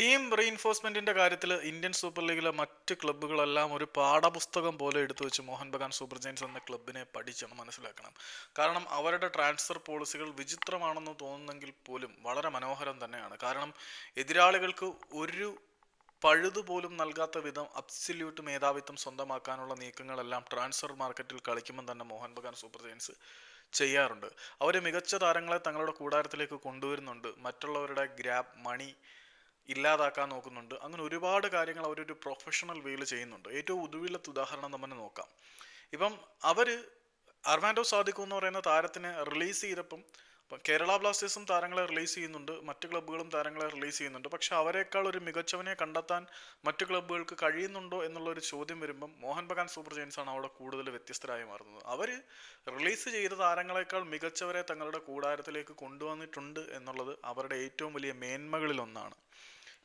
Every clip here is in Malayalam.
ടീം റീഇൻഫോഴ്സ്മെന്റിന്റെ കാര്യത്തിൽ ഇന്ത്യൻ സൂപ്പർ ലീഗിലെ മറ്റ് ക്ലബ്ബുകളെല്ലാം ഒരു പാഠപുസ്തകം പോലെ എടുത്തു വെച്ച് മോഹൻ ബഗാൻ സൂപ്പർ ജയൻസ് എന്ന ക്ലബിനെ പഠിച്ചാണ് മനസ്സിലാക്കണം. കാരണം അവരുടെ ട്രാൻസ്ഫർ പോളിസികൾ വിചിത്രമാണെന്ന് തോന്നുന്നെങ്കിൽ പോലും വളരെ മനോഹരം തന്നെയാണ്. കാരണം എതിരാളികൾക്ക് ഒരു പഴുതുപോലും നൽകാത്ത വിധം അബ്സല്യൂട്ട് മേധാവിത്വം സ്വന്തമാക്കാനുള്ള നീക്കങ്ങളെല്ലാം ട്രാൻസ്ഫർ മാർക്കറ്റിൽ കളിക്കുമ്പോൾ തന്നെ മോഹൻ ബഗാൻ സൂപ്പർ ജയൻസ് ചെയ്യാറുണ്ട്. അവർ മികച്ച താരങ്ങളെ തങ്ങളുടെ കൂടാരത്തിലേക്ക് കൊണ്ടുവരുന്നുണ്ട്. മറ്റുള്ളവരുടെ ഗ്രാബ് മണി ഇല്ലാതാക്കാൻ നോക്കുന്നുണ്ട്. അങ്ങനെ ഒരുപാട് കാര്യങ്ങൾ അവരൊരു പ്രൊഫഷണൽ വേയിൽ ചെയ്യുന്നുണ്ട്. ഏറ്റവും ഒടുവിലത്തെ ഉദാഹരണം നമ്മൾ നോക്കാം. ഇപ്പം അവർ അർമാൻഡോ സാധിക്കും എന്ന് പറയുന്ന താരത്തിനെ റിലീസ് ചെയ്തപ്പം കേരള ബ്ലാസ്റ്റേഴ്സും താരങ്ങളെ റിലീസ് ചെയ്യുന്നുണ്ട്. മറ്റ് ക്ലബ്ബുകളും താരങ്ങളെ റിലീസ് ചെയ്യുന്നുണ്ട്. പക്ഷെ അവരെക്കാൾ ഒരു മികച്ചവനെ കണ്ടെത്താൻ മറ്റു ക്ലബ്ബുകൾക്ക് കഴിയുന്നുണ്ടോ എന്നുള്ള ഒരു ചോദ്യം വരുമ്പം മോഹൻ ബഗാൻ സൂപ്പർ ജയൻസ് ആണ് അവിടെ കൂടുതൽ വ്യത്യസ്തരായി മാറുന്നത്. അവർ റിലീസ് ചെയ്ത താരങ്ങളെക്കാൾ മികച്ചവരെ തങ്ങളുടെ കൂടാരത്തിലേക്ക് കൊണ്ടുവന്നിട്ടുണ്ട് എന്നുള്ളത് അവരുടെ ഏറ്റവും വലിയ മേന്മകളിൽ ഒന്നാണ്.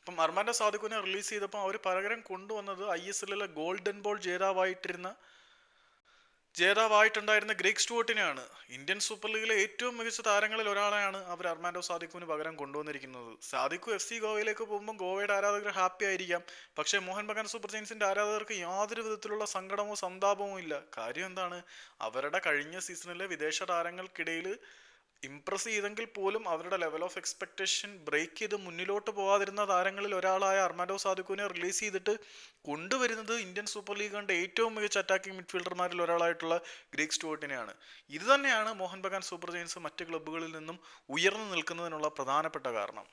ഇപ്പം അർമാന്റെ സാദിഖുവിനെ റിലീസ് ചെയ്തപ്പോൾ അവർ പകരം കൊണ്ടുവന്നത് ഐ എസ് എല്ലിലെ ഗോൾഡൻ ബോൾ ജേതാവായിട്ടിരുന്ന ജേതാവായിട്ടുണ്ടായിരുന്ന ഗ്രേക്ക് സ്റ്റുവർട്ടിനെയാണ്. ഇന്ത്യൻ സൂപ്പർ ലീഗിലെ ഏറ്റവും മികച്ച താരങ്ങളിൽ ഒരാളെയാണ് അവർ അർമാൻഡോ സാദിഖുവിന് പകരം കൊണ്ടുവന്നിരിക്കുന്നത്. സാദിഖു എഫ് സി ഗോവയിലേക്ക് പോകുമ്പോൾ ഗോവയുടെ ആരാധകർ ഹാപ്പി ആയിരിക്കാം. പക്ഷേ മോഹൻ ബഗാൻ സൂപ്പർ ജെയിൻസിന്റെ ആരാധകർക്ക് യാതൊരു വിധത്തിലുള്ള സങ്കടമോ സന്താപമോ ഇല്ല. കാര്യം എന്താണ്? അവരുടെ കഴിഞ്ഞ സീസണിലെ വിദേശ താരങ്ങൾക്കിടയിൽ ഇംപ്രസ് ചെയ്തെങ്കിൽ പോലും അവരുടെ ലെവൽ ഓഫ് എക്സ്പെക്ടേഷൻ ബ്രേക്ക് ചെയ്ത് മുന്നിലോട്ട് പോകാതിരുന്ന താരങ്ങളിൽ ഒരാളായ അർമാഡോ സാധുക്കുവിനെ റിലീസ് ചെയ്തിട്ട് കൊണ്ടുവരുന്നത് ഇന്ത്യൻ സൂപ്പർ ലീഗ് കണ്ട ഏറ്റവും മികച്ച അറ്റാക്കിംഗ് മിഡ്ഫീൽഡർമാരിൽ ഒരാളായിട്ടുള്ള ഗ്രീക്ക് സ്റ്റുവർട്ടിനെയാണ്. ഇത് തന്നെയാണ് മോഹൻ ബഗാൻ സൂപ്പർ ജയൻസ് മറ്റ് ക്ലബ്ബുകളിൽ നിന്നും ഉയർന്നു നിൽക്കുന്നതിനുള്ള പ്രധാനപ്പെട്ട കാരണം.